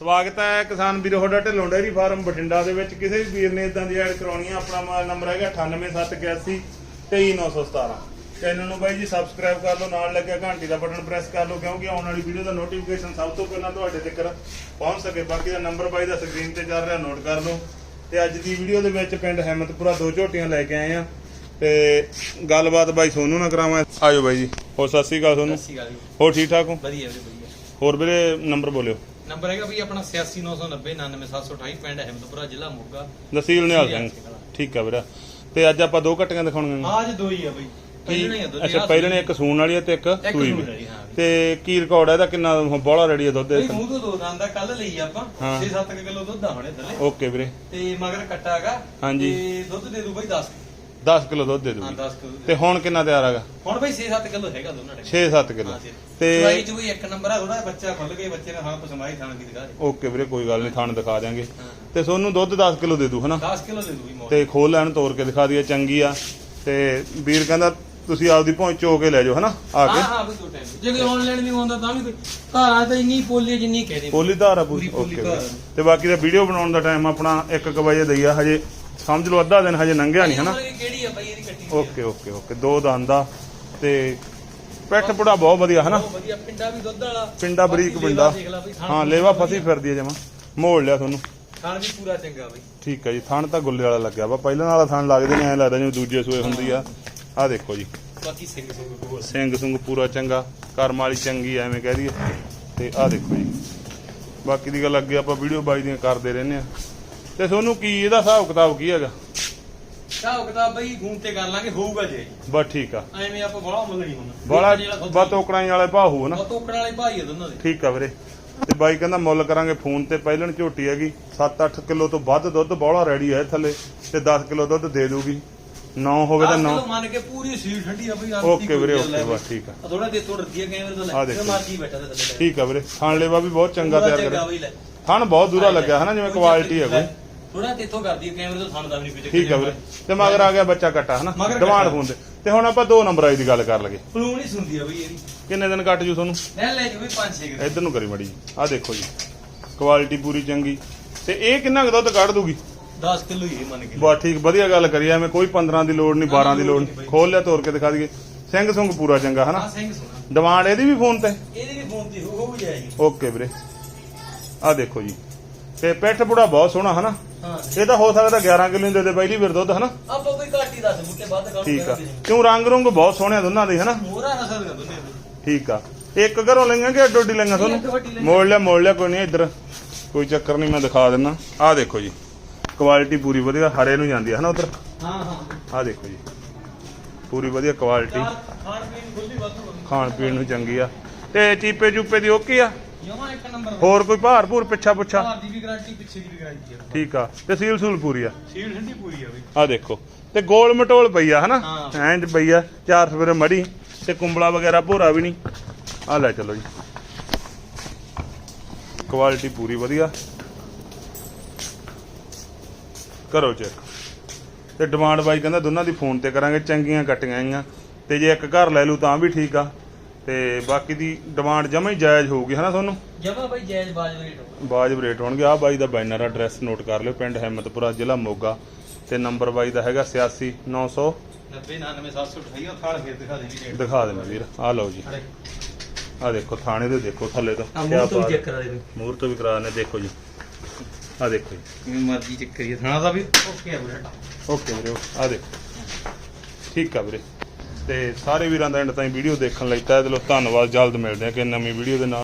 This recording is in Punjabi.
ਸਵਾਗਤ ਹੈ ਕਿਸਾਨ ਵੀਰੋ ਤੁਹਾਡਾ ਢਿੱਲੋਂ ਡੇਅਰੀ ਫਾਰਮ ਬਠਿੰਡਾ ਦੇ ਵਿੱਚ। ਕਿਸੇ ਵੀ ਵੀਰ ਨੇ ਇਦਾਂ ਦੀ ਐਡ ਕਰਾਉਣੀ ਆ ਆਪਣਾ ਨੰਬਰ ਹੈਗਾ 98781 23917 ਚੈਨਲ ਨੂੰ ਬਾਈ ਜੀ ਸਬਸਕ੍ਰਾਈਬ ਕਰ ਲਓ ਨਾਲ ਲੱਗਿਆ ਘੰਟੀ ਦਾ ਬਟਨ ਪ੍ਰੈਸ ਕਰ ਲਓ ਕਿਉਂਕਿ ਆਉਣ ਵਾਲੀ ਵੀਡੀਓ ਦਾ ਨੋਟੀਫਿਕੇਸ਼ਨ ਸਭ ਤੋਂ ਪਹਿਲਾਂ ਤੁਹਾਡੇ ਤੱਕ ਪਹੁੰਚ ਸਕੇ। ਬਾਕੀ ਦਾ ਨੰਬਰ ਬਾਈ ਦਾ ਸਕਰੀਨ ਤੇ ਚੱਲ ਰਿਹਾ ਨੋਟ ਕਰ ਲਓ। ਤੇ ਅੱਜ ਦੀ ਵੀਡੀਓ ਦੇ ਵਿੱਚ ਪਿੰਡ ਹਿੰਮਤਪੁਰਾ ਦੋ ਝੋਟੀਆਂ ਲੈ ਕੇ ਆਏ ਆ। ਤੇ ਗੱਲਬਾਤ ਬਾਈ ਸੋਨੂ ਨਾਲ ਕਰਾਵਾਂ। ਆਜੋ ਬਾਈ ਜੀ। ਹੋਰ ਸਤਿ ਸ਼੍ਰੀ ਅਕਾਲ ਸੋਨੂੰ। ਸਤਿ ਸ਼੍ਰੀ ਅਕਾਲ ਜੀ। ਹੋਰ ਠੀਕ ਠਾਕ ਹੋ? ਵਧੀਆ ਵੀਰੇ ਵਧੀਆ। ਹੋਰ ਵੀਰੇ ਨੰਬਰ ਬੋਲਿਓ। ਨੰਬਰ ਹੈਗਾ ਵੀ ਆਪਣਾ 86990 99728 ਪਿੰਡ ਅਹਿਮਦਪੁਰਾ ਜ਼ਿਲ੍ਹਾ ਮੋਗਾ। ਨਸੀਲ ਨਿਹਾਲ ਸਿੰਘ। ਠੀਕ ਆ ਵੀਰੇ। ਤੇ ਅੱਜ ਆਪਾਂ ਦੋ ਘਟੀਆਂ ਦਿਖਾਉਣੀਆਂ ਆਜ ਦੋ ਹੀ ਆ ਬਈ। ਪਹਿਲਾਂ ਹੀ ਆ ਦੋ ਅੱਛਾ ਪਹਿਲੇ ਨੇ ਇੱਕ ਸੂਣ ਵਾਲੀ ਤੇ ਇੱਕ ਸੂਈ ਵਾਲੀ, ਹਾਂ। ਤੇ ਕੀ ਰਿਕਾਰਡ ਹੈ ਇਹਦਾ? ਕਿੰਨਾ ਬੋਲਾ ਰੈਡੀ ਹੈ ਦੁੱਧ ਬਈ ਦੇ ਮੂੰਹ ਤੋਂ ਦੋ ਦੰਦ ਦਾ ਕੱਲ ਲਈ ਆਪਾਂ। ਹਾਂ। 6-7 ਕਿਲੋ ਦੁੱਧ ਆ ਹੁਣੇ ਥੱਲੇ ਓਕੇ ਵੀਰੇ। ਤੇ ਮਗਰ ਕੱਟਾ ਹੈਗਾ। ਹਾਂਜੀ। ਤੇ ਦੁੱਧ ਦੇ ਦੂ ਬਈ 10 10 ਕਿਲੋ ਦੁੱਧ ਦੇ ਹਾਂ ਦੂਗੀ। 10 ਕਿਲੋ ਤੇ ਹੁਣ ਕਿੰਨਾ ਤਿਆਰ ਹੈਗਾ? ਹੁਣ ਬਈ 6-7 ਕਿਲੋ ਹੈਗਾ ਦੋਨਾਂ ਦੇ 6-7 ਕਿਲੋ। ਤੇ ਚਵਾਈ ਚ ਵੀ ਇੱਕ ਨੰਬਰ ਆ ਥੋੜਾ ਬੱਚਾ ਖੁੱਲ ਗਏ ਬੱਚੇ ਨੇ ਹਾਂ ਪਸਮਾਈ ਥਾਣ ਕੀ ਦਿਖਾ ਦੇ ਓਕੇ ਵੀਰੇ ਕੋਈ ਗੱਲ ਨਹੀਂ ਥਾਣ ਦਿਖਾ ਦਿਆਂਗੇ। ਤੇ ਸੋਨੂੰ ਦੁੱਧ 10 ਕਿਲੋ ਦੇ ਦੂ ਹਨਾ? 10 ਕਿਲੋ ਦੇ ਦੂ ਵੀ ਮੋੜ। ਤੇ ਖੋਲ ਲੈਣ ਤੋੜ ਕੇ ਦਿਖਾ ਦਈਏ ਚੰਗੀ ਆ। ਤੇ ਵੀਰ ਕਹਿੰਦਾ ਤੁਸੀਂ ਆਪਦੀ ਪਹੁੰਚ ਚੋ ਕੇ ਲੈ ਜਾਓ ਹਨਾ ਆ ਕੇ। ਹਾਂ ਹਾਂ ਬਈ ਦੋ ਟਾਈਮ ਜੇ ਕੋਈ ਆਨਲਾਈਨ ਵੀ ਹੁੰਦਾ ਤਾਂ ਵੀ ਕੋਈ ਘਰਾਂ ਤੇ ਇੰਨੀ ਪੋਲੀ ਜਿੰਨੀ ਕਹਿ ਦੇ ਪੋਲੀ ਧਾਰ ਪੂਰੀ। ਪੋਲੀ ਓਕੇ ਧਾਰ। ਤੇ ਬਾਕੀ ਦਾ ਵੀਡੀਓ ਬਣਾਉਣ ਦਾ ਟਾਈਮ ਆਪਣਾ 1:00 ਵਜੇ ਦਈਆ ਹਜੇ ਸਮਝ ਲਓ ਅੱਧਾ ਦਿਨ ਹਜੇ ਲੰਘਿਆ ਨਹੀਂ ਹਨਾ? ਆ ਬਈ ਇਹਦੀ ਕੱਟੀ ਓਕੇ ਓਕੇ ਓਕੇ। ਦੋ ਦੰਦ ਆ ਤੇ ਪਿੱਠ ਪੁੜਾ ਬਹੁਤ ਵਧੀਆ ਹਨਾ? ਬਹੁਤ ਵਧੀਆ। ਪਿੰਡਾ ਵੀ ਦੁੱਧ ਵਾਲਾ। ਪਿੰਡਾ ਬਰੀਕ ਪਿੰਡਾ ਲੇਵਾ ਦੇਖ ਲਾ ਬਈ, ਥਣ ਹਾਂ ਲੇਵਾ ਫਸੀ ਫਿਰਦੀ ਹੈ ਜਮਾ। ਮੋੜ ਲਿਆ ਤੁਹਾਨੂੰ। ਥਣ ਵੀ ਪੂਰਾ ਚੰਗਾ ਬਈ। ਠੀਕ ਹੈ ਜੀ ਥਣ ਤਾਂ ਗੁੱਲੇ ਵਾਲਾ ਲੱਗਿਆ ਵਾ। ਪਹਿਲਾਂ ਵਾਲਾ ਥਣ ਲੱਗਦੇ ਨੇ ਐ ਲੱਗਦਾ ਜਿਵੇਂ ਦੂਜੇ ਸੂਏ ਹੁੰਦੀ ਆ। ਆ ਦੇਖੋ ਜੀ। ਬਾਕੀ ਸਿੰਘ ਸਿੰਘ ਹੋਰ ਸਿੰਘ ਸੁੰਗ ਪੂਰਾ ਚੰਗਾ ਕਰਮ ਵਾਲੀ ਚੰਗੀ ਐ, ਐਵੇਂ ਕਹਿ ਦਈਏ। ਤੇ ਆ ਦੇਖੋ ਜੀ। ਬਾਕੀ ਦੀ ਗੱਲ ਅੱਗੇ ਆਪਾਂ ਵੀਡੀਓ ਬਾਈ ਦੀਆਂ ਕਰਦੇ ਰਹਿੰਦੇ ਆ। ਤੇ ਤੁਹਾਨੂੰ ਕੀ ਇਹਦਾ ਹਿਸਾਬ ਕਿਤਾਬ ਕੀ ਹੈਗਾ? ਹਿਸਾਬ ਕਿਤਾਬ ਬਈ ਫੋਨ ਤੇ ਕਰ ਲਾਂਗੇ ਹੋਊਗਾ ਜੇ। ਬਸ ਠੀਕ ਆ। ਐਵੇਂ ਆਪਾਂ ਬੜਾ ਮੁੱਲ ਨਹੀਂ ਹੁੰਦਾ। ਬੜਾ ਬਾ ਤੋਕੜਾਂ ਵਾਲੇ ਭਾਹੂ ਨਾ। ਤੋਕੜ ਵਾਲੇ ਭਾਈ ਆ ਦੋਨਾਂ ਦੇ। ਠੀਕ ਆ ਵੀਰੇ। ਤੇ ਬਾਈ ਕਹਿੰਦਾ ਮੁੱਲ ਕਰਾਂਗੇ ਫੋਨ ਤੇ ਪਹਿਲਣ ਝੋਟੀ ਹੈਗੀ। 7-8 ਕਿਲੋ ਤੋਂ ਵੱਧ ਦੁੱਧ ਬੋਲਾ ਰੈਡੀ ਹੈ ਥੱਲੇ ਤੇ 10 ਕਿਲੋ ਦੁੱਧ ਦੇ ਦੂਗੀ 9 ਹੋਵੇ ਤਾਂ 9 ਚਲੋ ਮੰਨ ਕੇ ਪੂਰੀ ਸੀਟ ਠੰਡੀ ਆ ਬਈ ਓਕੇ ਵੀਰੇ ਓਕੇ ਬਸ ਠੀਕ ਆ। ਥੋੜਾ ਦੇ ਤੋੜ ਰੱਖੀ ਕੈਮਰੇ ਤੋਂ ਲੈ ਮਾਰਜੀ ਬੈਠਾ ਤੇ ਥੱਲੇ ਠੀਕ ਆ ਵੀਰੇ। ਥਾਣ ਲੇਵਾ ਵੀ ਬਹੁਤ ਚੰਗਾ ਤਿਆਰ ਕਰਿਆ। ਥਣ ਬਹੁਤ ਦੂਰਾ ਲੱਗਿਆ ਹਨਾ ਜਿਵੇਂ ਕੁਆਲਿਟੀ ਹੈ ਕੋਈ। ਥੋੜਾ ਤੇਥੋਂ ਕਰਦੀ ਹੈ ਕੈਮਰੇ ਤੋਂ ਥਣ ਦਾ ਵੀ ਨਹੀਂ ਪਿੱਛੇ ਠੀਕ ਵੀਰੇ। ਤੇ ਮਗਰ ਆ ਗਿਆ ਬੱਚਾ ਕੱਟਾ ਹਨਾ? ਮਗਰ ਡਿਮਾਂਡ ਕੱਟਾ। ਫੋਨ ਤੇ ਤੇ ਹੁਣ ਆਪਾਂ ਦੋ ਨੰਬਰ ਆਈ ਦੀ ਗੱਲ ਕਰ ਲਗੇ ਪਲੂਣ ਹੀ ਸੁਣਦੀ ਆ ਬਈ ਇਹਦੀ। ਕਿੰਨੇ ਦਿਨ ਕੱਟ ਜੂ ਤੁਹਾਨੂੰ? ਲੈ ਲੈ ਜੀ ਬਈ 5-6 ਕਿਲੋ ਇੱਧਰ ਨੂੰ ਕਰੀ ਮੜੀ ਆ ਦੇਖੋ ਜੀ। ਕੁਆਲਿਟੀ ਪੂਰੀ ਚੰਗੀ। ਤੇ ਇਹ ਕਿੰਨਾ ਕੁ ਦੁੱਧ ਕੱਢ ਦੂਗੀ? 10 ਕਿਲੋ ਹੀ ਇਹ ਮੰਨ ਕੇ। ਬਾ ਠੀਕ ਵਧੀਆ ਗੱਲ ਕਰੀ ਐਵੇਂ ਕੋਈ 15 ਦੀ ਲੋੜ ਨਹੀਂ 12 ਦੀ ਲੋੜ ਨਹੀਂ। ਖੋਲ ਲਿਆ ਤੋੜ ਕੇ ਦਿਖਾ ਦਈਏ। ਸਿੰਘ ਸੁੰਗ ਪੂਰਾ ਚੰਗਾ ਹਨਾ? ਹਾਂ ਸਿੰਘ ਸੁਣਾ ਡਿਮਾਂਡ ਇਹਦੀ ਵੀ ਫੋਨ ਤੇ? ਇਹਦੀ ਵੀ ਫੋਨ ਤੇ ਹੋ ਹੋ ਜਾਏਗੀ। ਓਕੇ ਵੀਰੇ। ਆ ਦੇਖੋ ਜੀ। ਤੇ ਪਿੱਠ ਬੁੜਾ ਬਹੁਤ ਸੋਹਣਾ ਹਨਾ? ਹਾਂ ਇਹ ਤਾਂ ਹੋ ਸਕਦਾ 11 ਕਿਲੋ ਦੇ ਦੇ ਪਹਿਲੀ ਵਾਰ ਦੁੱਧ ਹਨਾ? ਆਪਾਂ ਕੋਈ ਘੱਟ ਹੀ ਦੱਸ ਬੁੱਤੇ ਵੱਧ ਕਰ ਠੀਕ ਆ। ਕਿਉਂ ਰੰਗ ਰੰਗ ਬਹੁਤ ਸੋਹਣੇ ਆ ਦੋਨਾਂ ਦੇ ਹਨਾ? ਮੋਰਾ ਨਸਲ ਦਾ ਦੋਨੇ ਠੀਕ ਆ। ਇੱਕ ਘਰੋਂ ਲਈਆਂ ਕਿ ਅੱਡੋ ਅੱਡੀ ਲਈਆਂ ਤੁਹਾਨੂੰ। ਮੋੜ ਲਿਆ ਮੋੜ ਲਿਆ ਕੋਈ ਨਹੀਂ ਇੱਧਰ। ਕੋਈ ਚੱਕਰ ਨਹੀਂ ਮੈਂ ਦਿਖਾ ਦਿੰਦਾ। ਆਹ ਦੇਖੋ ਜੀ। ਕੁਆਲਿਟੀ ਪੂਰੀ ਵਧੀਆ ਹਰੇ ਨੂੰ ਜਾਂਦੀ ਹੈ ਹਨਾ ਉਧਰ? ਹਾਂ ਹਾਂ। ਆਹ ਦੇਖੋ ਜੀ। ਪੂਰੀ ਵਧੀਆ ਕੁਆਲਿਟੀ ਖਾਣ ਪੀਣ ਨੂੰ ਚੰਗੀ ਆ। ਤੇ ਚੀਪੇ ਚੂਪੇ ਦੀ ਓਕੇ ਆ? ਜਮਾ ਇੱਕ ਨੰਬਰ ਹੋਰ ਕੋਈ ਭਾਰ ਭੂਰ ਪਿੱਛਾ ਪੁੱਛਾ? ਭਾਰ ਦੀ ਵੀ ਗਾਰੰਟੀ ਪਿੱਛੇ ਦੀ ਵੀ ਗਾਰੰਟੀ ਆ। ਠੀਕ ਆ। ਤੇ ਸੀਲ ਸੂਲ ਪੂਰੀ ਆ? ਸੀਲ ਠੰਡੀ ਪੂਰੀ ਆ ਬਈ। ਆਹ ਦੇਖੋ। ਤੇ ਗੋਲ ਮਟੋਲ ਪਈ ਆ ਹਨਾ? ਹਾਂ। ਐਂ ਚ ਪਈ ਆ ਚਾਰ ਸਵੇਰੇ ਮੜੀ ਤੇ ਕੁੰਬਲਾ ਵਗੈਰਾ ਭੋਰਾ ਵੀ ਨਹੀਂ। ਆ ਲੈ ਚਲੋ ਜੀ। ਕੁਆਲਿਟੀ ਪੂਰੀ ਵਧੀਆ। ਕਰੋ ਚੈੱਕ ਤੇ ਡਿਮਾਂਡ ਬਾਈ ਕਹਿੰਦਾ ਦੋਨਾਂ ਦੀ ਫੋਨ ਤੇ ਕਰਾਂਗੇ ਚੰਗੀਆਂ ਕੱਟੀਆਂ ਆਈਆਂ। ਤੇ ਜੇ ਇੱਕ ਘਰ ਲੈ ਲੂ ਤਾਂ ਵੀ ਠੀਕ ਆ। ਤੇ ਬਾਕੀ ਦੀ ਡਿਮਾਂਡ ਜਮਾ ਹੀ ਜਾਇਜ਼ ਹੋਊਗੀ ਹਨਾ ਤੁਹਾਨੂੰ ਜਮਾ ਬਈ ਜਾਇਜ਼ ਬਾਜ ਰੇਟ ਹੋਊ ਬਾਜਬ ਰੇਟ ਹੋਣਗੇ। ਆ ਬਾਈ ਦਾ ਬੈਨਰ ਐਡਰੈਸ ਨੋਟ ਕਰ ਲਿਓ ਪਿੰਡ ਹਿੰਮਤਪੁਰਾ ਜ਼ਿਲ੍ਹਾ ਮੋਗਾ। ਤੇ ਨੰਬਰ ਬਾਈ ਦਾ ਹੈਗਾ 86 900 90 99 728 ਥਾਲ ਫੇਰ ਦਿਖਾ ਦੇਣੀ ਦਿਖਾ ਦੇਣਾ ਵੀਰ। ਆ ਲਓ ਜੀ। ਆ ਦੇਖੋ ਥਾਣੇ ਦੇ ਦੇਖੋ ਥੱਲੇ ਤੋਂ। ਆ ਕਿਆ ਮੂੰਹ ਤੋਂ ਬਾਤ। ਚੈੱਕ ਕਰਾ ਦੇ ਮੂਹਰ ਤੋਂ ਵੀ ਕਰਾ ਦਿੰਦੇ ਦੇਖੋ ਜੀ। ਆ ਦੇਖੋ ਜੀ। ਕਿਵੇਂ ਮਰਜ਼ੀ ਚੈੱਕ ਕਰੀਏ। ਥਾਣਾ ਦਾ ਵੀ? ਓਕੇ ਆ ਬੁਲਟ ਓਕੇ ਵੀਰੇ ਆ ਦੇਖੋ। ਠੀਕ ਆ ਵੀਰੇ। ਤੇ ਸਾਰੇ ਵੀਰਾਂ ਦਾ ਐਂਡ ਤਾਈਂ ਵੀਡੀਓ ਦੇਖਣ ਲਈ ਤਹਿ ਦਿਲੋਂ ਧੰਨਵਾਦ। ਜਲਦ ਮਿਲਦੇ ਹਾਂ ਕਿ ਨਵੀਂ ਵੀਡੀਓ ਦੇ ਨਾਲ।